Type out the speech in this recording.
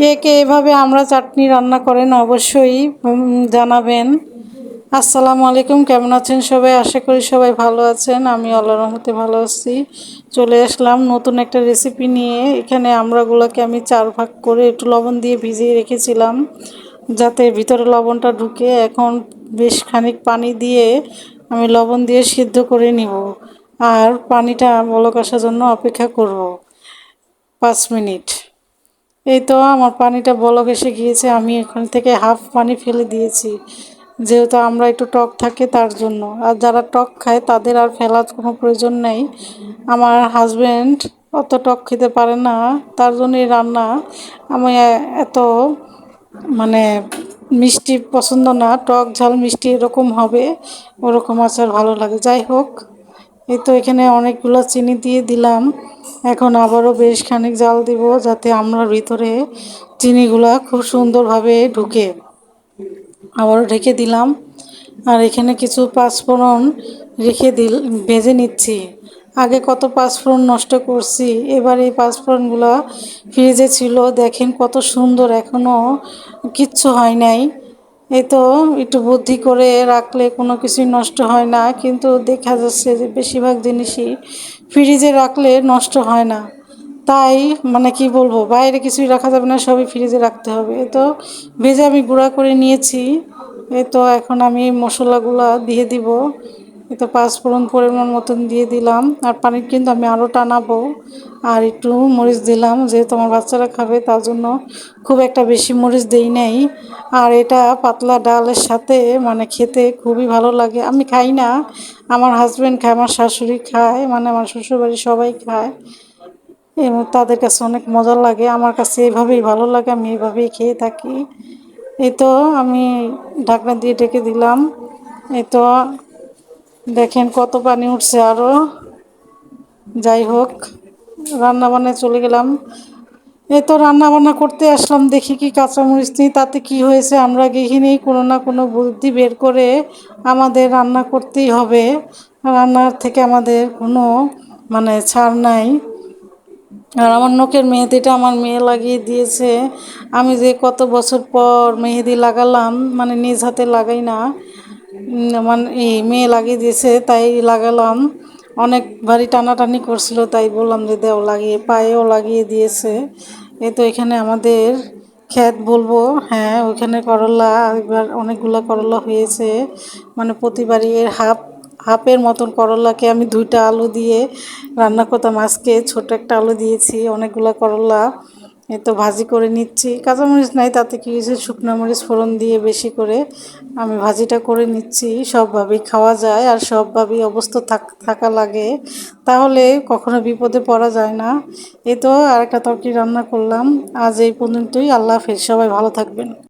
কে কে এভাবে আমরা চাটনি রান্না করেন অবশ্যই জানাবেন। আসসালামু আলাইকুম, কেমন আছেন সবাই? আশা করি সবাই ভালো আছেন। আমি আল্লাহ রহমতে ভালো আছি। চলে আসলাম নতুন একটা রেসিপি নিয়ে। এখানে আমরাগুলোকে আমি চার ভাগ করে একটু লবণ দিয়ে ভিজিয়ে রেখেছিলাম, যাতে ভিতরে লবণটা ঢুকে। এখন বেশ খানিক পানি দিয়ে আমি লবণ দিয়ে সিদ্ধ করে নিব। আর পানিটা বলক আসার জন্য অপেক্ষা করব। পাঁচ মিনিট। এই তো আমার পানিটা বলক এসে গিয়েছে, আমি এখান থেকে হাফ পানি ফেলে দিয়েছি। যেহেতু আমরা একটু টক থাকে তার জন্য। আর যারা টক খায় তাদের আর ফেলার কোনো প্রয়োজন নেই। আমার হাজব্যান্ড অত টক খেতে পারে না, তার জন্য এই রান্না আমি এত মানে মিষ্টি পছন্দ না, টক ঝাল মিষ্টি এরকম হবে, ওরকম আচার ভালো লাগে। যাই হোক এই তো এখানে অনেকগুলো চিনি দিয়ে দিলাম। এখন আবারও বেশ খানিক জাল দিব যাতে আমরা ভিতরে চিনিগুলা খুব সুন্দরভাবে ঢুকে। আবারও ঢেকে দিলাম। আর এখানে কিছু পাঁচফোড়ন রেখে দিল, ভেজে নিচ্ছি। আগে কত পাঁচফোড়ন নষ্ট করছি, এবার এই পাঁচফোড়নগুলো ফ্রিজে ছিল, দেখেন কত সুন্দর এখনও কিচ্ছু হয় নাই। এই তো একটু বুদ্ধি করে রাখলে কোনো কিছুই নষ্ট হয় না, কিন্তু দেখা যাচ্ছে যে বেশিরভাগ জিনিসই ফ্রিজে রাখলে নষ্ট হয় না। তাই মানে কি বলব, বাইরে কিছুই রাখা যাবে না, সবই ফ্রিজে রাখতে হবে। এ তো ভেজে আমি গুঁড়া করে নিয়েছি। এ তো এখন আমি মশলাগুলো দিয়ে দিব। এই তো পাঁচফোড়ন পরিমাণ মতন দিয়ে দিলাম। আর পানি কিন্তু আমি আরও টানাবো। আর একটু মরিচ দিলাম, যেহেতু আমার বাচ্চারা খাবে, তার জন্য খুব একটা বেশি মরিচ দেই নাই। আর এটা পাতলা ডালের সাথে মানে খেতে খুবই ভালো লাগে। আমি খাই না, আমার হাজব্যান্ড খায়, আমার শাশুড়ি খায় মানে আমার শ্বশুরবাড়ি সবাই খায়। এবং তাদের কাছে অনেক মজা লাগে। আমার কাছে এভাবেই ভালো লাগে, আমি এভাবেই খেয়ে থাকি। এই তো আমি ঢাকনা দিয়ে ঢেকে দিলাম। এই তো দেখেন কত পানি উঠছে আরও যাই হোক রান্না বান্নায় চলে গেলাম। এই তো রান্না বান্না করতে আসলাম, দেখি কি কাঁচামরিচ নিই, তাতে কি হয়েছে? আমরা গৃহিণী, কোনো না কোনো বুদ্ধি বের করে আমাদের রান্না করতেই হবে। রান্নার থেকে আমাদের কোনো মানে ছাড় নাই। আর আমার নখের মেহেদিটা আমার মেয়ে লাগিয়ে দিয়েছে। আমি যে কত বছর পর মেহেদি লাগালাম মানে নিজ হাতে লাগাই না। মানে এই মেয়ে লাগিয়ে দিয়েছে, তাই লাগালাম। অনেক ভারী টানাটানি করছিল, তাই বললাম যে দেও লাগিয়ে, পায়েও লাগিয়ে দিয়েছে। এ তো এখানে আমাদের খ্যাত বলব হ্যাঁ ওইখানে করলা, এবার অনেকগুলো করলা হয়েছে। মানে প্রতিবারই এর হাফ, হাফের মতন করলাকে আমি দুইটা আলু দিয়ে রান্না করতাম। আজকে ছোট একটা আলু দিয়েছি, অনেকগুলো করলা। এ তো ভাজি করে নিচ্ছি। কাঁচামরিচ নাই, তাতে কি হয়েছে? শুকনো মরিচ ফোড়ন দিয়ে বেশি করে আমি ভাজিটা করে নিচ্ছি। সবভাবেই খাওয়া যায় আর সবভাবেই অবস্থা থাক, থাকা লাগে। তাহলে কখনো বিপদে পড়া যায় না। এ তো আর একটা তরকারি রান্না করলাম। আজ এই পর্যন্তই। আল্লাহ হাফেজ। সবাই ভালো থাকবেন।